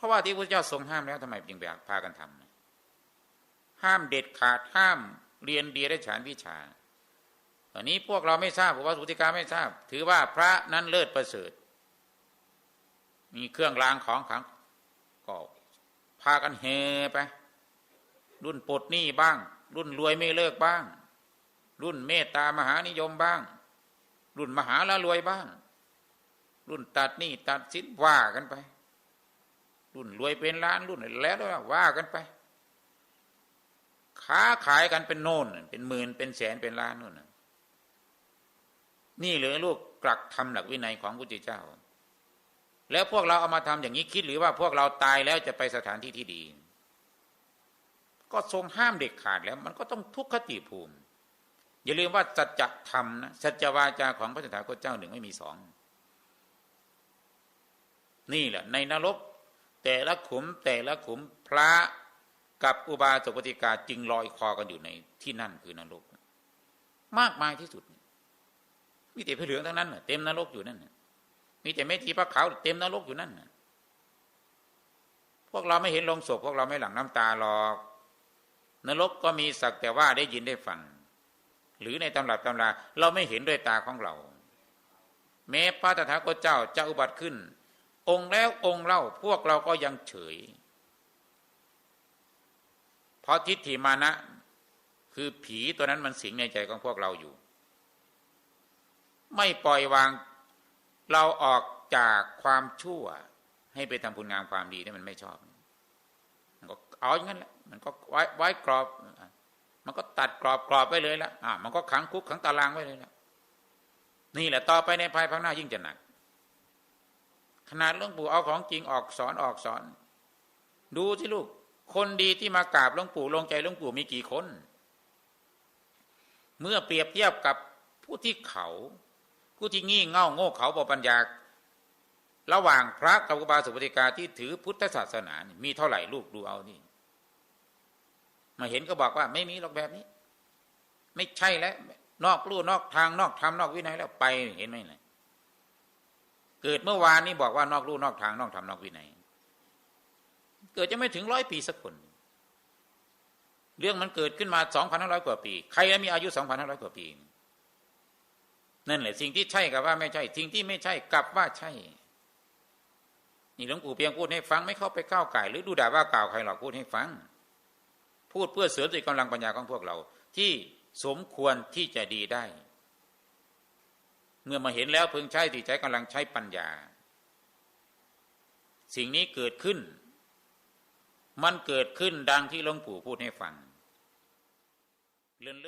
เพราะว่าที่พระเจ้าทรงห้ามแล้วทำไมจึงไปพากันทำห้ามเด็ดขาดห้ามเรียนเดียได้ฉานวิชาตอนนี้พวกเราไม่ทราบผมว่าสุติกาไม่ทราบ ถือว่าพระนั้นเลิศประเสริฐ มีเครื่องรางของขลังก็พากันเฮไป รุ่นปลดหนี้บ้าง รุ่นรวยไม่เลิกบ้าง รุ่นเมตตามหานิยมบ้าง รุ่นมหาละรวยบ้าง รุ่นตัดหนี้ตัดสินว่ากันไป รุ่นรวยเป็นล้านรุ่นแล้วว่ากันไป ค้าขายกันเป็นโน่นเป็นหมื่นเป็นแสนเป็นล้านนู่นนี่เหลือลูกกลักทำหลักวินัยของพระพุทธเจ้า แล้วพวกเราเอามาทำอย่างนี้คิดหรือว่าพวกเราตายแล้วจะไปสถานที่ที่ดี ก็ทรงห้ามเด็กขาดแล้ว มันก็ต้องทุกขติภูมิ อย่าลืมว่าสัจธรรมนะสัจวาจาของพระสถาคตเจ้าหนึ่งไม่มีสองนี่แหละในนรก แต่ละขุมแต่ละขุมพระกับอุบาสกปฏิกาจึงลอยคอกันอยู่ในที่นั่นคือนรก มากมายที่สุด มีแต่ผ้าเหลืองทั้งนั้นเต็มนรกอยู่นั่นมีแต่เมธีพระขาวเต็มนรกอยู่นั่นพวกเราไม่เห็นลงศพพวกเราไม่หลั่งน้ำตาหรอก นรกก็มีสักแต่ว่าได้ยินได้ฟังหรือในตำรับตำราเราไม่เห็นด้วยตาของเรา แม้พระตถาคตเจ้าจะอุบัติขึ้น องค์แล้วองค์เล่าพวกเราก็ยังเฉย เพราะทิฏฐิมานะ คือผีตัวนั้นมันสิงในใจของพวกเราอยู่ ไม่ปล่อยวางเราออกจากความชั่ว ให้ไปทำบุญงามความดีที่มันไม่ชอบมันก็เอาอย่างนั้นแหละมันก็ไว้ไว้กรอบ มันก็ตัดกรอบกรอบไว้เลยละอ่ามันก็ขังคุกขังตารางไว้เลยละนี่แหละต่อไปในภายภาคหน้ายิ่งจะหนัก ขนาดหลวงปู่เอาของจริงออกสอนออกสอน ดูสิลูก คนดีที่มากราบหลวงปู่ลงใจหลวงปู่มีกี่คน เมื่อเปรียบเทียบกับผู้ที่เขา ผู้ที่งี่เง่าโง่เขาบปัญญา ระหว่างพระกับอุบาสกปฏิกาที่ถือพุทธศาสนานมีเท่าไหร่ลูกดูเอานี่มาเห็นก็บอกว่าไม่มีหรอกแบบนี้ ไม่ใช่แล้ว นอกลู่นอกทางนอกธรรมนอกวินัยแล้วไปเห็นไหมล่ะ เกิดเมื่อวานนี้บอกว่านอกลู่นอกทางนอกธรรมนอกวินัย เกิดจะไม่ถึงร้อยปีสักคน เรื่องมันเกิดขึ้นมาสองพันห้าร้อยกว่าปี ใครมีอายุสองพันห้าร้อยกว่าปี นั่นแหละ สิ่งที่ใช่กับว่าไม่ใช่ สิ่งที่ไม่ใช่กับว่าใช่ นี่หลวงปู่เพียงพูดให้ฟังไม่เข้าไปก้าวไก่หรือดูด่าว่ากล่าวใครหรอกพูดให้ฟัง พูดเพื่อเสริมสติกำลังปัญญาของพวกเรา ที่สมควรที่จะดีได้ เมื่อมาเห็นแล้วพึงใช้ที่ใจกำลังใช้ปัญญา สิ่งนี้เกิดขึ้น มันเกิดขึ้นดังที่หลวงปู่พูดให้ฟังเรื่อง